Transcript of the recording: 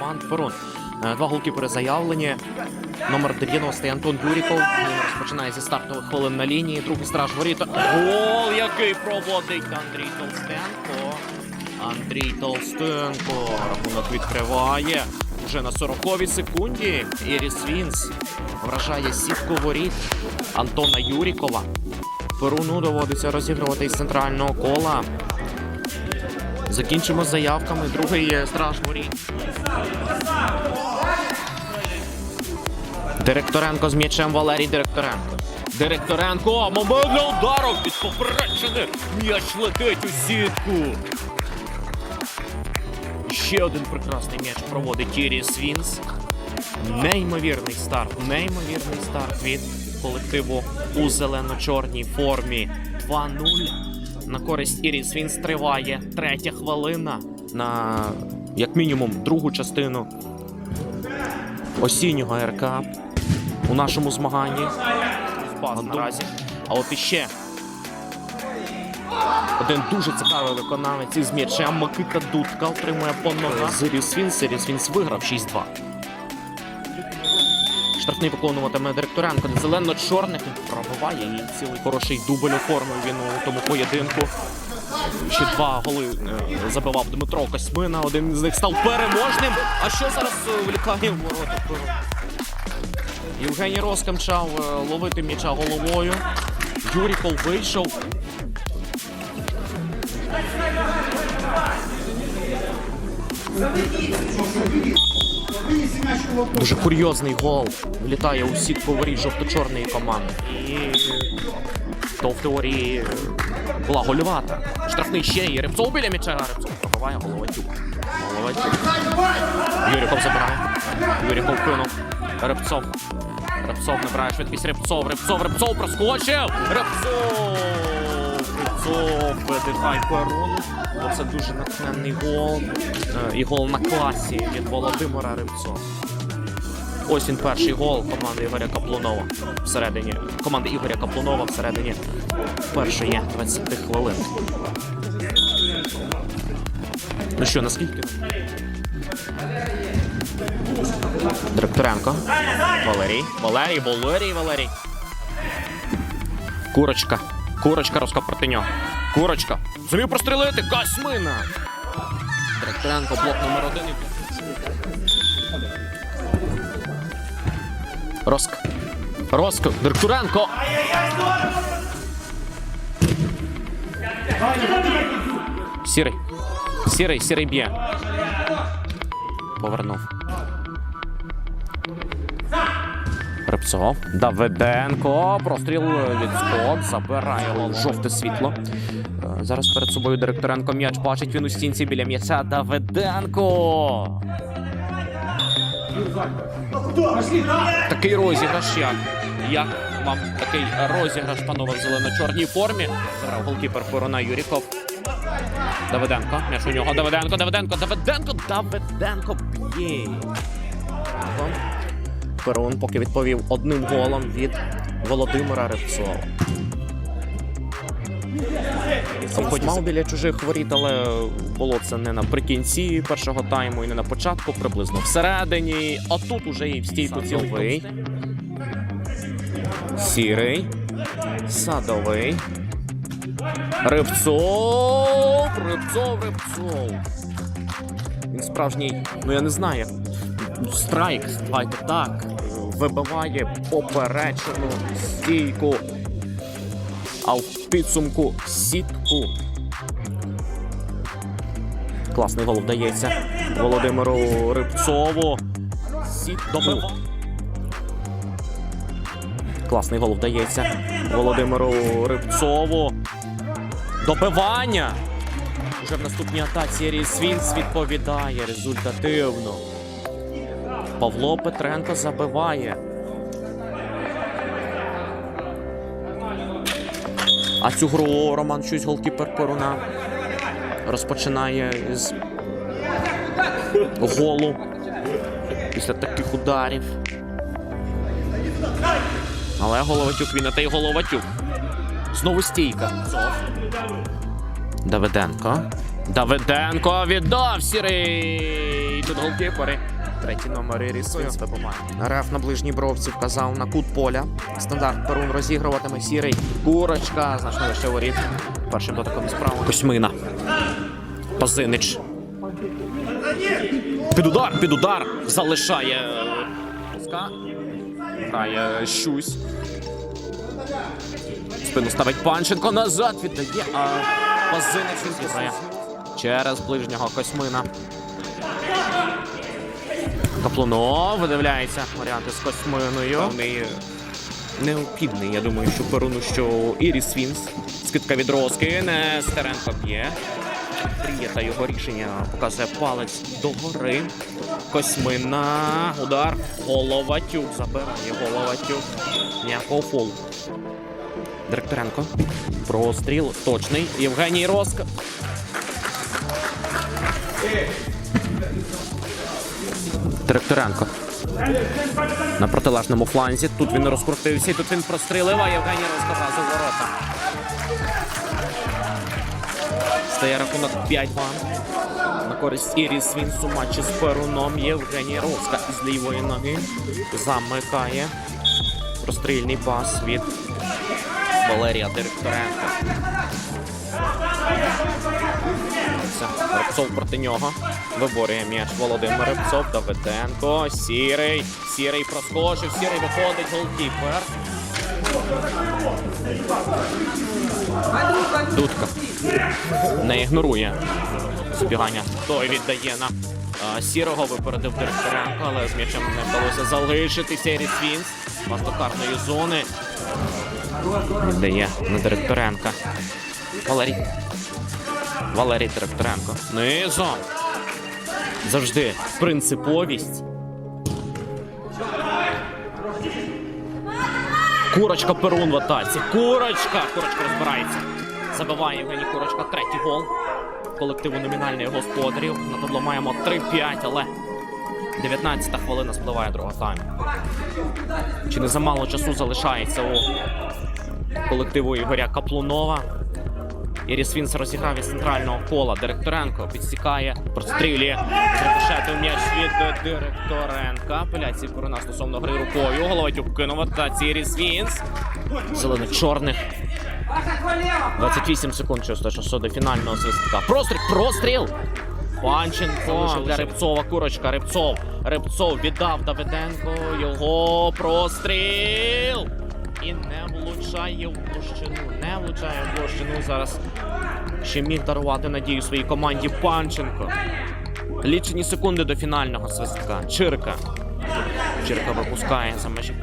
команд. Перун. Е, Два голкіпери заявлені. Номер 90 Антон Юріков. Він розпочинає зі стартових хвилин на лінії. Другий страж воріт. Гол, який проводить Андрій Толстенко. Андрій Толстенко. Рахунок відкриває. Вже на 40-й секунді. Іріс Вінс вражає сітку воріт Антона Юрікова. Перуну доводиться розігрувати із центрального кола. Закінчимо заявками. Другий страж воріт. Директоренко з м'ячем Валерій Директоренко. Директоренко, момент для удару від поперечини. М'яч летить у сітку. Ще один прекрасний м'яч проводить Тірі Свінс. Неймовірний старт, неймовірний старт від колективу у зелено-чорній формі. 2-0. На користь Ірі Свінс триває третя хвилина на як мінімум другу частину осіннього РК у нашому змаганні. Баз наразі. А от іще один дуже цікавий виконавець із м'ячем Микита Дудка отримує по ногах. Сиріус Вінс. Сиріус Вінс виграв 6-2. Штрафний виконуватиме Директоренко. Зелено-чорних він пробиває і цілий хороший дубль оформив він у тому поєдинку. Ще два голи е, забивав Дмитро Косьмина. Один з них став переможним. А що зараз е, влікає в ворота? Євгеній Роска мчав е, ловити м'яча головою. Юріков вийшов. Дуже курйозний гол. Влітає у сітку воріт жовто-чорної команди. І то в теорії була гольовата. Штрафний ще є. Рибцов біля м'яча. Рибцов пробиває Головатюк. Головатюк. Юріков забирає. Юріков кинув. Рибцов. Рибцов набирає швидкість. Рибцов, Рибцов, Рибцов проскочив. Рибцов. Видихай перун. Оце дуже натхненний гол. Е, І гол на класі від Володимира Рибцова. Ось він перший гол команди Ігоря Каплунова всередині. Команди Ігоря Каплунова всередині першої 20 хвилин. Ну що, наскільки? Директоренко. Валерій. Валерій, Валерій, Валерій. Курочка. Курочка Роска проти нього. Курочка. Зумів прострілити. Касьмина. Директоренко, блок номер один. Роск. Роск. Директоренко. Сірий. Сірий, сірий б'є. Повернув. Рибцов. Давиденко. Простріл від скот. Забирає жовте світло. Е, Зараз перед собою Директоренко м'яч бачить він у стінці біля м'яча. Давиденко. Такий розіграш як? Як вам такий розіграш, панове в зелено-чорній формі? Забрав голкіпер Перуна Юріков. Давиденко. М'яч у нього. Давиденко, Давиденко, Давиденко, Давиденко б'є. Перун поки відповів одним голом від Володимира Ревцова. Хоч мав біля чужих воріт, але було це не наприкінці першого тайму і не на початку, приблизно всередині. А тут уже і в стійку цілий. Сірий. Садовий. Рибцов. Рибцов, Рибцов. Він справжній, ну я не знаю, як страйк, давайте так. Вибиває поперечину стійку. А в підсумку сітку. Класний гол вдається Володимиру Рибцову. Сіт добив. Класний гол вдається Володимиру Рибцову. Добивання. Уже в наступній атаці Ріс Вінс відповідає результативно. Павло Петренко забиває. А цю гру Роман Щусь, голкіпер Перуна, розпочинає з голу після таких ударів. Але Головатюк він, та й Головатюк. Знову стійка. Давиденко. Давиденко віддав сірий. Тут голкіпери. Третій номер Вінс допомагає. Реф на ближній бровці вказав на кут поля. Стандарт Перун розігруватиме сірий. Курочка, значно вище воріт. Першим дотиком справа. Косьмина. Пазинич. Під удар, під удар. Залишає. е, Пуска. Грає щусь. Спину ставить Панченко назад віддає, а Пазинич він. Через ближнього Косьмина. Каплунов видивляється варіанти з Косьминою. Вони необхідний, я думаю, що Перуну, що Іріс Вінс. Скидка від Роски, Нестеренко б'є. Прієта його рішення показує палець догори. Косьмина. Удар. Головатюк забирає Головатюк. Ніякого фолу. Директоренко. Простріл точний. Євгеній Роск. Директоренко. На протилежному фланзі. Тут він розкрутився, тут він прострілив, а Євгеній Роск разу ворота. Стає рахунок 5-2. На користь Іріс Вінсу матчі з Перуном Євгеній Роска із лівої ноги замикає прострільний пас від Валерія Директоренка. Репцов проти нього. Виборює м'яч Володимир Репцов, Давиденко, Сірий. Сірий проскочив, Сірий виходить, голкіпер. Дудка не ігнорує збігання. Той віддає на сірого, випередив Директоренко, але з м'ячем не вдалося залишитися. Еріс Вінс. Пас до зони. Віддає на Директоренка. Валерій. Валерій Директоренко. Низом. Завжди принциповість. Курочка Перун в атаці. Курочка! Курочка розбирається. Забиває Євгеній Курочка. Третій гол. Колективу номінальних господарів. На табло маємо 3-5, але 19-та хвилина спливає другого тайму. Чи не замало часу залишається у колективу Ігоря Каплунова? Іріс Вінс розіграв із центрального кола. Директоренко підсікає, прострілює. Зрикошетив м'яч від Директоренка. Апеляції Курина стосовно гри рукою. Головатюк кинув атаці Іріс Вінс. Зелено-чорних. 28 секунд чисто часу до фінального свистка. Простріл! Простріл! Панченко для Рибцова курочка. Рибцов. Рибцов віддав Давиденко. Його простріл. І не влучає в площину. Не влучає в площину. Зараз ще міг дарувати надію своїй команді Панченко. Лічені секунди до фінального свистка. Чирка. Чирка випускає за межі.